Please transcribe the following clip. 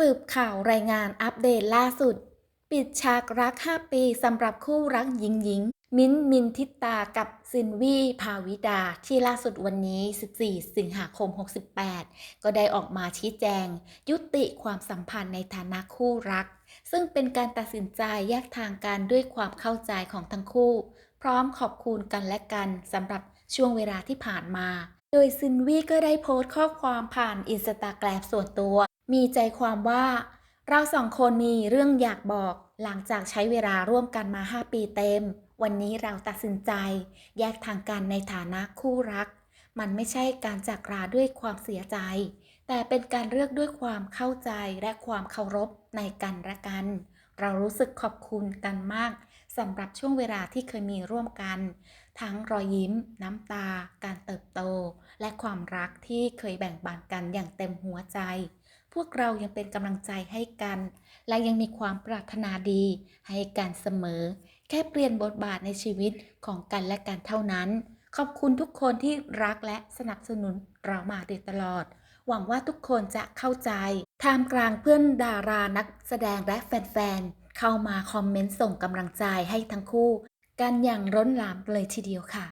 สืบข่าวรายงานอัปเดตล่าสุด ปิดฉากรัก 5 ปีสำหรับคู่รักหญิงหญิง มิ้นมินทิตากับซินวีภาวิดา ที่ล่าสุดวันนี้ 14 สิงหาคม 68 ก็ได้ออกมาชี้แจง ยุติความสัมพันธ์ในฐานะคู่รัก ซึ่งเป็นการตัดสินใจแยกทางกันด้วยความเข้าใจของทั้งคู่ พร้อมขอบคุณกันและกันสำหรับช่วงเวลาที่ผ่านมา โดยซินวีก็ได้โพสต์ข้อความผ่านอินสตาแกรมส่วนตัว มีใจความว่า เราสองคนมีเรื่องอยากบอก หลังจากใช้เวลาร่วมกันมา 5 ปีเต็ม วันนี้เราตัดสินใจ แยกทางกันในฐานะคู่รัก มันไม่ใช่การจากลาด้วยความเสียใจ แต่เป็นการเลือกด้วยความเข้าใจและความเคารพในกันและกัน เรารู้สึกขอบคุณกันมากสำหรับช่วงเวลาที่เคยมีร่วมกัน ทั้งรอยยิ้ม น้ำตา การเติบโต และความรักที่เคยแบ่งปันกันอย่างเต็มหัวใจ พวกเรายังเป็นกำลังใจให้กัน และยังมีความปรารถนาดีให้กันเสมอ แค่เปลี่ยนบทบาทในชีวิตของกันและกันเท่านั้น ขอบคุณทุกคนที่รักและสนับสนุนเรามาโดยตลอด หวังว่าทุกคนจะเข้าใจท่ามกลางเพื่อนดารานักแสดงและแฟนๆเข้ามาคอมเมนต์ส่งกำลังใจให้ทั้งคู่ กันอย่างร้นหลามเลยทีเดียวค่ะ